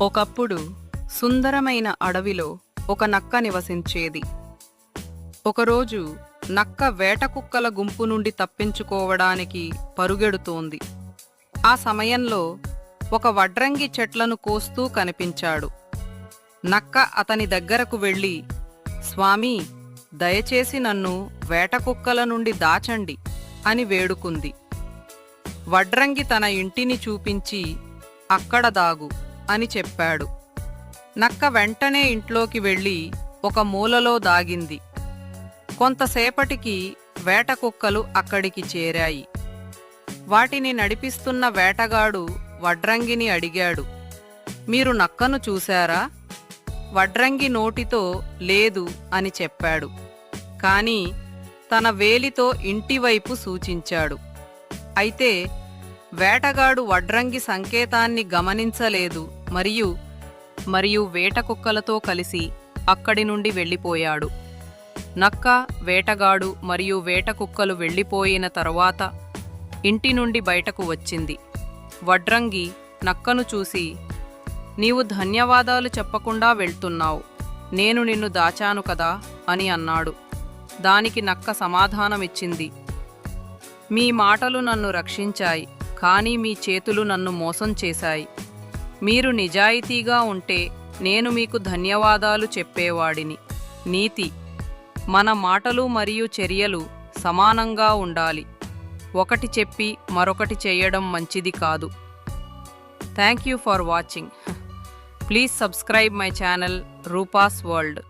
ఒకప్పుడు సుందరమైన అడవిలో ఒక నక్క నివసించేది. ఒకరోజు నక్క వేటకుక్కల గుంపు నుండి తప్పించుకోవడానికి పరుగెడుతోంది. ఆ సమయంలో ఒక వడ్రంగి చెట్లను కోస్తూ కనిపించాడు. నక్క అతని దగ్గరకు వెళ్ళి స్వామి దయచేసి నన్ను వేటకుక్కల నుండి దాచండి అని వేడుకుంది. వడ్రంగి తన ఇంటిని చూపించి అక్కడ దాగు. అని చెప్పాడు. నక్క వెంటనే ఇంట్లోకి వెళ్ళి ఒక మూలలో దాగింది. కొంతసేపటికి వేట కుక్కలు అక్కడికి చేరాయి. వాటిని నడిపిస్తున్న వేటగాడు వడ్రంగిని అడిగాడు. మీరు నక్కను చూశారా? వడ్రంగి నోటితో లేదు అని చెప్పాడు. కాని తన వేలితో ఇంటివైపు సూచించాడు. అయితే వేటగాడు వడ్రంగి సంకేతాన్ని గమనించలేదు. మరియు మరియు వేట కుక్కలతో కలిసి అక్కడి నుండి వెళ్ళిపోయాడు. నక్క వేటగాడు మరియు వేట కుక్కలు వెళ్ళిపోయిన తరువాత ఇంటి నుండి బయటకు వచ్చింది. వడ్రంగి నక్కను చూసి నీవు ధన్యవాదాలు చెప్పకుండా వెళ్తున్నావు. నేను నిన్ను దాచాను కదా అని అన్నాడు. దానికి నక్క సమాధానమిచ్చింది. మీ మాటలు నన్ను రక్షించాయి. కానీ మీ చేతులు నన్ను మోసం చేశాయి. మీరు నిజాయితీగా ఉంటే నేను మీకు ధన్యవాదాలు చెప్పేవాడిని. నీతి. మన మాటలు మరియు చర్యలు సమానంగా ఉండాలి. ఒకటి చెప్పి మరొకటి చేయడం మంచిది కాదు. Thank you for watching please subscribe my channel Roopa's world